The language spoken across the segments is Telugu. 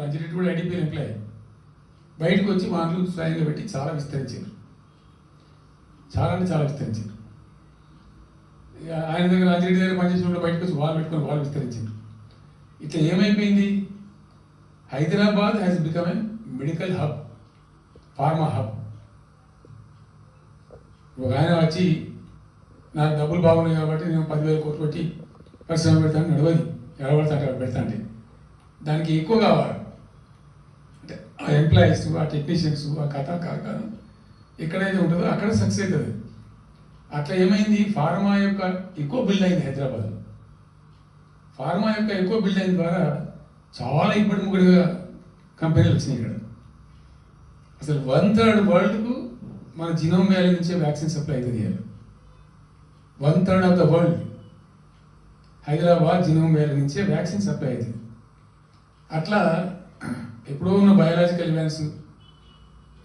రంజిరెడ్డి కూడా ఐడిపి ఎంప్లాయ్ బయటకు వచ్చి మాటలు స్వయంగా పెట్టి చాలా విస్తరించారు. చాలా అంటే చాలా విస్తరించారు. ఇక ఆయన దగ్గర రంజిరెడ్డి దగ్గర పనిచేసిన బయటకు వచ్చి వాళ్ళు పెట్టుకొని వాళ్ళు విస్తరించారు. ఇట్లా ఏమైపోయింది? Hyderabad has become an medical hub pharma hub ఒక ఆయన వచ్చి నాకు డబ్బులు బాగున్నాయి కాబట్టి నేను పదివేల కోట్లు పెట్టి పరిశ్రమ పెడతాను నడవది. ఎడబడతా పెడతా అంటే. దానికి ఎక్కువ కావాలి. ఆ ఎంప్లాయీస్ ఆ టెక్నీషియన్స్ ఆ కథ కార్ఖానం ఎక్కడైతే ఉంటుందో అక్కడ సక్సెస్ అవుతుంది. అట్లా ఏమైంది? ఫార్మా యొక్క ఎక్కువ బిల్డ్ అయింది హైదరాబాద్లో ఫార్మా యొక్క ఎక్కువ బిల్డ్ అయిన ద్వారా చాలా ఇప్పటి ముగ్గురుగా కంపెనీలు వచ్చినాయి ఇక్కడ. అసలు వన్ థర్డ్ వరల్డ్కు మన జినోమ్ వ్యాలీ నుంచే వ్యాక్సిన్ సప్లై అవుతుంది one third of the world Hyderabad genome valley నుంచే వ్యాక్సిన్ సప్లై అవుతుంది. అట్లా ఎప్పుడో ఉన్న బయాలజికల్ ఈవెంట్స్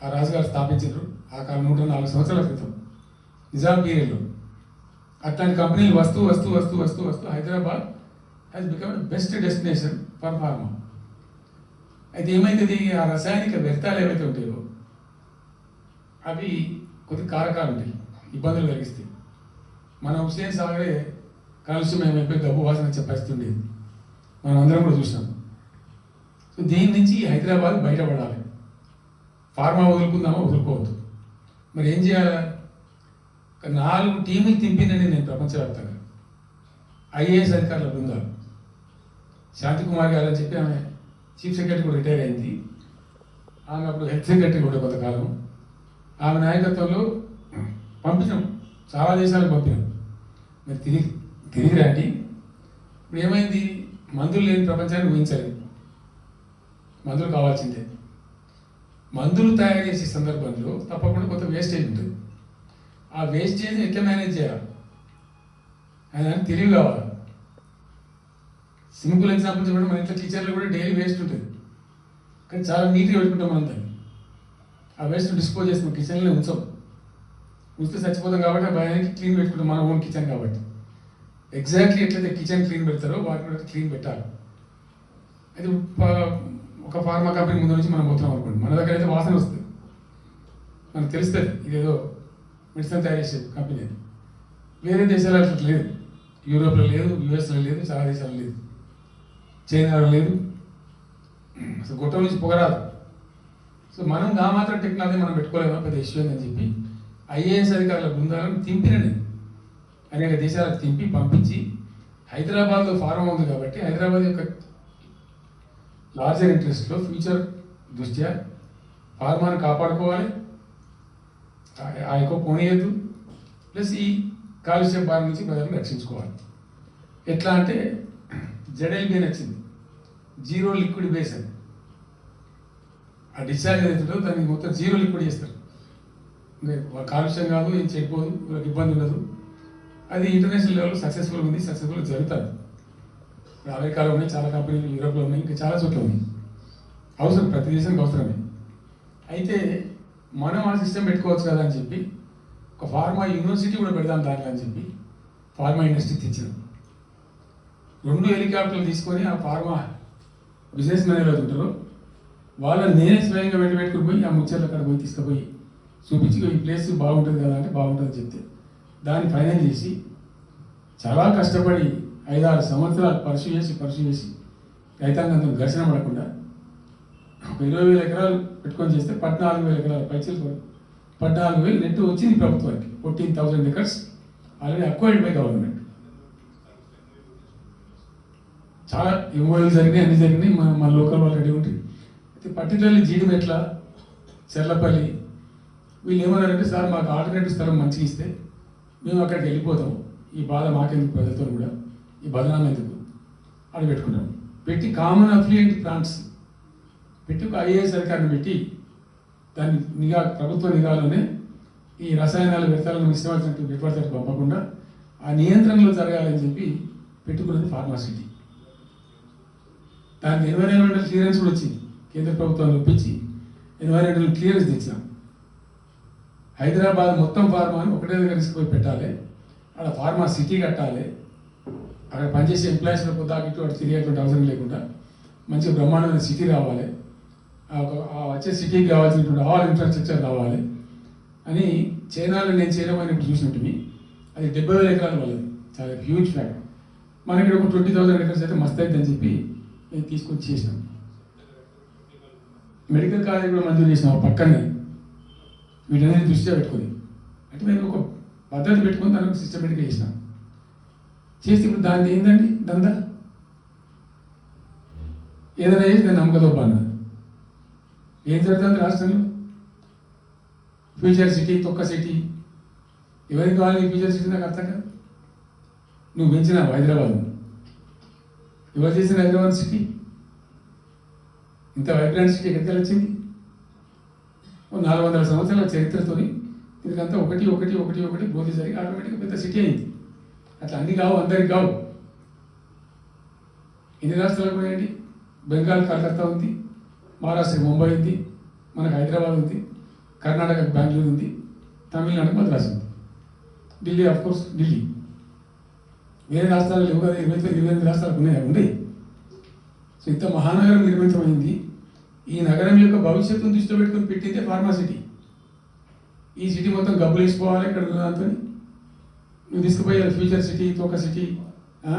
ఆ రాజుగారు స్థాపించారు ఆ కాలం నూట నాలుగు సంవత్సరాల క్రితం. నిజాం పీరియడ్లో. అట్లాంటి కంపెనీలు వస్తూ వస్తూ వస్తూ వస్తూ వస్తూ Hyderabad has become best destination for pharma అయితే ఏమైతుంది? ఆ రసాయనిక వ్యర్థాలు ఏవైతే ఉంటాయో అవి కొద్ది కారకాలు ఉంటాయి ఇబ్బందులు కలిగిస్తాయి. మన హుస్సేన్ సాగరే కాలుష్యం ఏమైపోయి గబ్బు వాసన వచ్చే పరిస్థితి ఉండేది మనం అందరం కూడా చూసాం సో దీని నుంచి హైదరాబాద్ బయటపడాలి? ఫార్మా వదులుకుందామా వదులుకోవద్దు. మరి ఏం చేయాలి? ఒక నాలుగు టీములు తింపిందండి నేను ప్రపంచవ్యాప్తంగా. ఐఏఎస్ అధికారుల బృందాలు. శాంతి కుమార్ గారు అని చెప్పి ఆమె చీఫ్ సెక్రటరీ కూడా రిటైర్ అయింది. ఆమె అప్పుడు హెల్త్ సెక్రటరీ కూడా కొంతకాలం. ఆమె నాయకత్వంలో పంపించాం చాలా దేశాలకు పంపినాం. మరి తిరిగి తిరిగి రాండి ఇప్పుడు ఏమైంది? మందులు లేని ప్రపంచాన్ని ఊహించలేదు. మందులు కావాల్సిందే. మందులు తయారు చేసే సందర్భంలో తప్పకుండా కొంత వేస్టేజ్ ఉంటుంది. ఆ వేస్టేజ్ని ఎట్లా మేనేజ్ చేయాలి? అని తెలివి కావాలి. సింపుల్ ఎగ్జాంపుల్ చెప్పడం. మన ఇంట్లో టీచర్లు కూడా డైలీ వేస్ట్ ఉంటుంది. కానీ చాలా నీట్గా పెట్టుకుంటాం మనం దాన్ని. ఆ వేస్ట్ డిస్పోజ్ చేస్తాం కిచెన్లో ఉంచాం. ఉంచితే చచ్చిపోతాం కాబట్టి ఆ భయానికి క్లీన్ పెట్టుకుంటాం మన ఓన్ కిచెన్ కాబట్టి. ఎగ్జాక్ట్లీ ఎట్లయితే కిచెన్ క్లీన్ పెడతారో వాటిని కూడా క్లీన్ పెట్టాలి. అది ఒక ఫార్మా కంపెనీ ముందు నుంచి మనం పోతున్నాం అనుకోండి. మన దగ్గర అయితే వాసన వస్తుంది. మనకు తెలుస్తుంది ఇదేదో మెడిసిన్ తయారు చేసే కంపెనీ అని. వేరే దేశాల్లో అట్లా లేదు. యూరోప్లో లేదు యూఎస్లో లేదు చాలా దేశాల్లో లేదు. చైనాలో లేదు. అసలు గొట్టం నుంచి పొగరాదు సో మనం గా మాత్రం టెక్నాలజీ మనం పెట్టుకోలేము? పెద్ద ఇష్యూ అని చెప్పి ఐఏఎస్ అధికారుల బృందాలను తింపినండి అనేక దేశాలకు తింపి పంపించి హైదరాబాద్లో ఫారం ఉంది కాబట్టి హైదరాబాద్ యొక్క లార్జర్ ఇంట్రెస్ట్లో ఫ్యూచర్ దృష్ట్యా ఫార్మాను కాపాడుకోవాలి. ఆ- ఆ ఎక్కువ పోనీయద్దు ప్లస్ ఈ కాలుష్య బారి నుంచి ప్రజలను రక్షించుకోవాలి. ఎట్లా అంటే జడెల్బీ నచ్చింది. జీరో లిక్విడ్ బేస్ అని ఆ డిశ్చార్జ్ ఏదైతుందో దాన్ని మొత్తం జీరో లిక్విడ్ చేస్తారు. కాలుష్యం కాదు ఏం చేయకపోదు ఇబ్బంది ఉండదు. అది ఇంటర్నేషనల్ లెవెల్లో సక్సెస్ఫుల్ ఉంది సక్సెస్ఫుల్ జరుగుతుంది. అమెరికాలో ఉన్నాయి చాలా కంపెనీలు యూరోప్లో ఉన్నాయి ఇంకా చాలా చోట్ల ఉన్నాయి. అవసరం ప్రతి దేశానికి అవసరమే. అయితే మనం ఆ సిస్టమ్ పెట్టుకోవచ్చు కదా అని చెప్పి ఒక ఫార్మా యూనివర్సిటీ కూడా పెడదాం దాంట్లో అని చెప్పి ఫార్మా ఇండస్ట్రీ తెచ్చాం రెండు హెలికాప్టర్లు తీసుకొని ఆ ఫార్మా బిజినెస్ మ్యాన్ ఉంటారు ఉంటారో. వాళ్ళని నేనే స్వయంగా వెంట పెట్టుకుని పోయి ఆ ముచ్చట్లు అక్కడ పోయి తీసుకుపోయి చూపించి ఈ ప్లేస్ బాగుంటుంది కదా అంటే బాగుంటుంది చెప్తే దాన్ని ఫైనల్ చేసి చాలా కష్టపడి ఐదారు సంవత్సరాలు పరిశు చేసి పరిశు చేసి రైతాంగంతో ఘర్షణ పడకుండా ఒక ఇరవై వేల ఎకరాలు పెట్టుకొని చేస్తే పద్నాలుగు వేల ఎకరాల పైచలు పద్నాలుగు వేలు నెట్ వచ్చింది ప్రభుత్వానికి. Fourteen thousand acres already acquired by government చాలా ఎంఓఎల్ జరిగినాయి అన్ని జరిగినాయి. మన మన లోకల్ వాళ్ళు రెడీ ఉంటుంది అయితే పర్టికులర్లీ జీడిమెట్ల చెర్లపల్లి. వీళ్ళు ఏమన్నారంటే సార్ మాకు ఆల్టర్నేటివ్ స్థలం మంచిగా ఇస్తే మేము అక్కడికి వెళ్ళిపోతాం. ఈ బాధ మాకెందుకు ప్రజలతో కూడా? ఈ బదనాం ఎందుకు అని పెట్టుకున్నాం పెట్టి కామన్ అఫ్లియంట్ ప్లాంట్స్. పెట్టి ఒక ఐఏఎస్ అధికారిని పెట్టి దాన్ని నిఘా ప్రభుత్వ నిఘాలోనే ఈ రసాయనాల వ్యర్థాలను ఇష్టమైనట్టు పెట్టుబడికి పంపకుండా ఆ నియంత్రణలో జరగాలని చెప్పి పెట్టుకున్నది ఫార్మాసిటీ దానికి ఎన్వైరాన్మెంటల్ క్లియరెన్స్ కూడా వచ్చింది. కేంద్ర ప్రభుత్వాన్ని ఒప్పించి ఎన్వైరాన్మెంటల్ క్లియరెన్స్ తెచ్చాం హైదరాబాద్ మొత్తం ఫార్మాని ఒకటే దగ్గర తీసుకుపోయి పెట్టాలి. అక్కడ ఫార్మా సిటీ కట్టాలి. అక్కడ పనిచేసే ఎంప్లాయీస్ కొత్త ఇటు అటు తిరిగేటువంటి అవసరం లేకుండా మంచి బ్రహ్మాండమైన సిటీ రావాలి. ఆ వచ్చే సిటీకి కావాల్సినటువంటి ఆల్ ఇన్ఫ్రాస్ట్రక్చర్ రావాలి అని చైనాలో నేను చేయడం చూసినట్టుని అది డెబ్బై వేల ఎకరాల వాళ్ళది చాలా హ్యూజ్ ఫ్యాక్ట్ మనం ఇక్కడ ఒక ట్వంటీ థౌసండ్ ఎకర్స్ అయితే మస్తు అవుతుందని చెప్పి నేను తీసుకొచ్చి చేసినాం. మెడికల్ కాలేజ్ కూడా మంజూరు చేసినాం ఆ పక్కనే. వీటన్నిటి దృష్ట్యా పెట్టుకొని. అంటే మేము ఒక పద్ధతి పెట్టుకొని దానికి సిస్టమేటిక్గా చేసినాం. చేస్తే ఇప్పుడు దాని ఏందండి? దందా? ఏదైనా చేసి నేను నమ్మకదొబ్బ పాను ఏం జరుగుతుంది రాష్ట్రంలో? ఫ్యూచర్ సిటీ తొక్క సిటీ. ఎవరికి కావాలి ఫ్యూచర్ సిటీ నాకు అర్థం కాదు. నువ్వు పెంచినావు హైదరాబాద్. ఎవరు చేసిన హైదరాబాద్ సిటీ? ఇంత వైబ్రెంట్ సిటీ ఎక్కడికి వచ్చింది నాలుగు వందల సంవత్సరాల చరిత్రతోని దీనికంతా ఒకటి ఒకటి ఒకటి ఒకటి గ్రోత్ జరిగి ఆటోమేటిక్గా పెద్ద సిటీ అయింది. అట్లా అన్ని కావు అందరికి కావు. ఎన్ని రాష్ట్రాలు పోయండి బెంగాల్ కలకత్తా ఉంది మహారాష్ట్ర ముంబై ఉంది మనకు హైదరాబాద్ ఉంది కర్ణాటక బెంగళూరు ఉంది తమిళనాడు మద్రాసు ఉంది. Delhi of course Delhi. వేరే రాష్ట్రాలు లేవు కదా ఇరవై ఇరవై ఎనిమిది రాష్ట్రాలు ఉన్నాయి ఉన్నాయి. సో ఇంత మహానగరం నిర్మితమైంది. ఈ నగరం యొక్క భవిష్యత్తును దృష్టిలో పెట్టుకొని పెట్టిందే ఫార్మా సిటీ ఈ సిటీ మొత్తం గబ్బులు వేసుకోవాలి ఇక్కడ ఉన్న దాంతో నువ్వు తీసుకుపోయారు ఫ్యూచర్ సిటీ తోక సిటీ ఆ?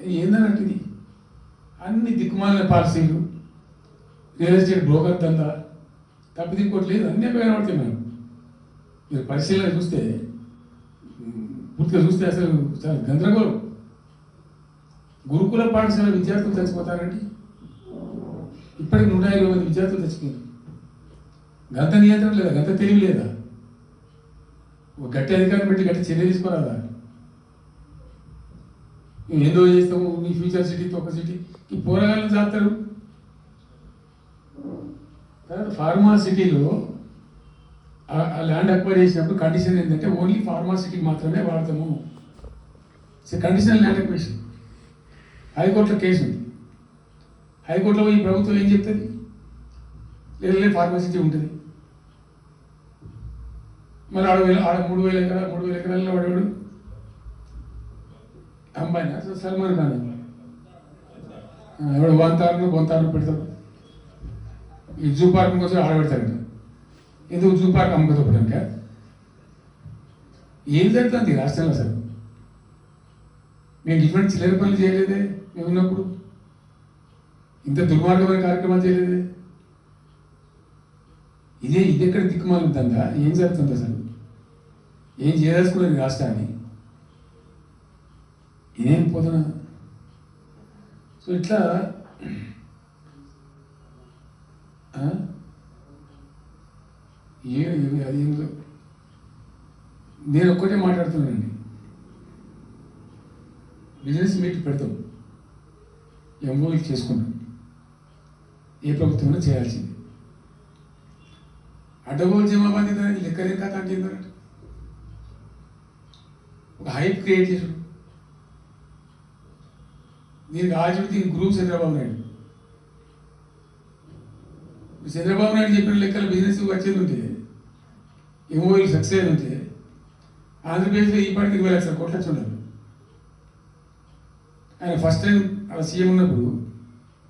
ఏందన్నట్టు ఇది? అన్ని దిక్కుమాలిన పాలసీలు రియల్ ఎస్టేట్ బ్రోకర్ దందా తప్పిది లేదు అన్నీ కనబడతాయి మనం మీరు పరిశీలన చూస్తే పూర్తిగా చూస్తే అసలు చాలా గందరగోళం. గురుకుల పాఠశాల విద్యార్థులు చచ్చిపోతారండి. ఇప్పటికి నూట ఇరవై మంది విద్యార్థులు చచ్చిపోయారు. గంత నియంత్రణ లేదా? గంత తెలివి లేదా? గట్టి అధికారం పెట్టి గట్టి చర్య తీసుకోరాదా మేము ఏదో చేస్తాము నీ ఫ్యూచర్ సిటీ తొక్క సిటీ ఈ పోరగాళ్ళు చేస్తారు? ఫార్మా సిటీలో ఆ- ల్యాండ్ అక్వైర్ చేసినప్పుడు కండిషన్ ఏంటంటే ఓన్లీ ఫార్మా సిటీకి మాత్రమే వాడతాము. కండిషనల్ ల్యాండ్ అక్వేషన్ హైకోర్టులో కేసు ఉంది. హైకోర్టులో ఈ ప్రభుత్వం ఏం చెప్తుంది? లేదు లేదు ఫార్మసిటీ ఉంటుంది. మరి ఆడ వేల ఆడ మూడు వేల ఎకరాలు మూడు వేల ఎకరాల్లో వాడేవాడు అంబాయినా అసలు సల్మాన్ ఖాన్. ఎవడు? వంతారును బొంతారు పెడతాడు. ఈ జూ పార్క్ కోసం ఆడబెడతాడు ఎందుకు జూ పార్క్ అమ్మకతోపడానిక ఏం జరుగుతుంది? రాష్ట్రంలో అసలు. మేము ఇటువంటి చిల్లర పనులు చేయలేదే మేము ఉన్నప్పుడు. ఇంత దుర్మార్గమైన కార్యక్రమాలు చేయలేదే. ఇదే ఇది ఎక్కడ దిక్కుమాలుంటుందా ఏం జరుగుతుంది అసలు? ఏం చేయదలుచుకోలేదు రాష్ట్రాన్ని? ఏం పోతున్నా సో ఇట్లా ఆ? ఏ ఏ- అది ఏందో? నేను ఒక్కటే మాట్లాడుతున్నానండి. బిజినెస్ మీట్ పెడతాం. ఎంఓఈ చేసుకుంటాం. ఏ ప్రభుత్వంలో చేయాల్సింది. అడ్డగోలు జమాబంది దానికి లెక్కలేం కథ అంటే ఏంటంటే ఒక హైప్ క్రియేట్ చేసుడు దీనికి ఆజుడు గ్రూప్ చంద్రబాబు నాయుడు. చంద్రబాబు నాయుడు చెప్పిన లెక్కల బిజినెస్ వచ్చేది ఉంటే ఎంఓఈ సక్సెస్ ఉంటే ఆంధ్రప్రదేశ్లో ఈ పాటికి ఇరవై లక్షల కోట్లు వచ్చి ఉండాలి ఆయన ఫస్ట్ టైం అలా సీఎం ఉన్నప్పుడు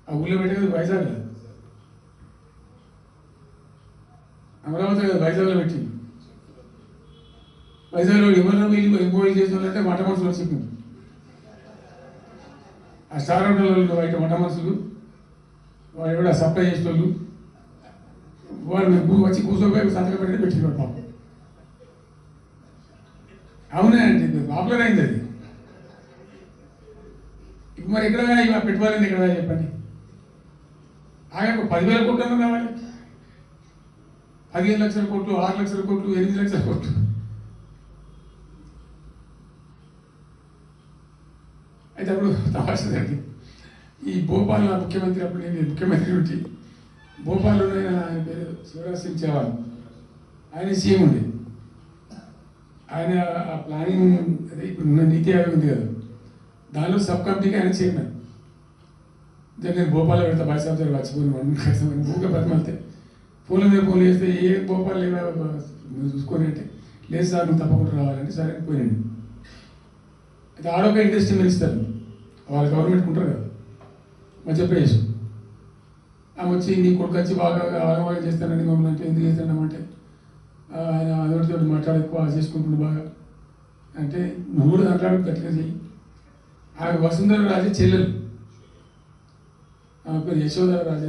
ఆ ఊళ్ళో పెట్టేది వైజాగ్ అమరావతి కదా వైజాగ్లో పెట్టింది వైజాగ్లో ఎవరు వీళ్ళు ఎంక్వైరీ చేసిన వాళ్ళంటే మఠ మనుషులు చెప్పింది ఆ స్టార్ హోటల్లో బయట మఠ మనుషులు వాళ్ళు కూడా సప్లై చేసేవాళ్ళు వాళ్ళు వాడు వచ్చి కూర్చోపోయి సంతకం పెట్టి పెట్టి పెడతాం అవునే అండి పాపులర్ అయింది అది. ఇప్పుడు మరి ఎక్కడ పెట్టుకోవాలండి ఇక్కడ ఎక్కడ చెప్పండి. ఆగా పదివేల కోట్లు కావాలి పదిహేను లక్షల కోట్లు ఆరు లక్షల కోట్లు ఎనిమిది లక్షల కోట్లు. అయితే అప్పుడు తమాషదండి ఈ భోపాల్ నా ముఖ్యమంత్రి అప్పుడు నేను ముఖ్యమంత్రి ఉంటే భోపాల్లో ఆయన పేరు శివరాజ్ సింగ్ చౌహాన్ ఆయన సీఎం ఉండే ఆయన ఆ ప్లానింగ్ అదే ఇప్పుడు ఉన్న నీతి ఆయోగ్ ఉంది కదా దానిలో సబ్ కమిటీకి ఆయన చైర్మన్ జర నేను భోపాల్లో పెడతా బాయ్ దగ్గర జర వచ్చిపోయిన వాడిని కష్టమని ఊగా ఫోన్ల మీద ఫోన్ చేస్తే ఏ భోపాల్ లేదా చూసుకొని అంటే లేదు సార్ నువ్వు తప్పకుండా రావాలంటే సరే పోయినండి అయితే ఆడొక ఇండస్ట్రీ మినిస్టర్ వాళ్ళ గవర్నమెంట్ ఉంటారు కదా. మధ్యప్రదేశ్ ఆమె వచ్చి నీ కొడుకు వచ్చి బాగా ఆగమాగా చేస్తానని మమ్మల్ని అంటే ఎందుకు చేస్తానంటే ఆయన అదొకటితో మాట్లాడి ఎక్కువ చేసుకుంటుంది బాగా. అంటే నువ్వు కూడా మాట్లాడు గట్టిగా చెయ్యి. ఆమె వసుంధర రాజే చెల్లెలు. ఆమె పేరు యశోధర రాజే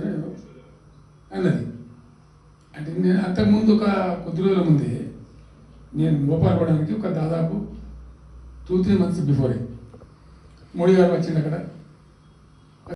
అన్నది. అంటే నేను అంతకుముందు ఒక కొద్ది రోజుల ముందే నేను భోపాల్ పడడానికి ఒక దాదాపు టూ త్రీ మంత్స్ బిఫోరే మోడీ గారు వచ్చిండు అక్కడ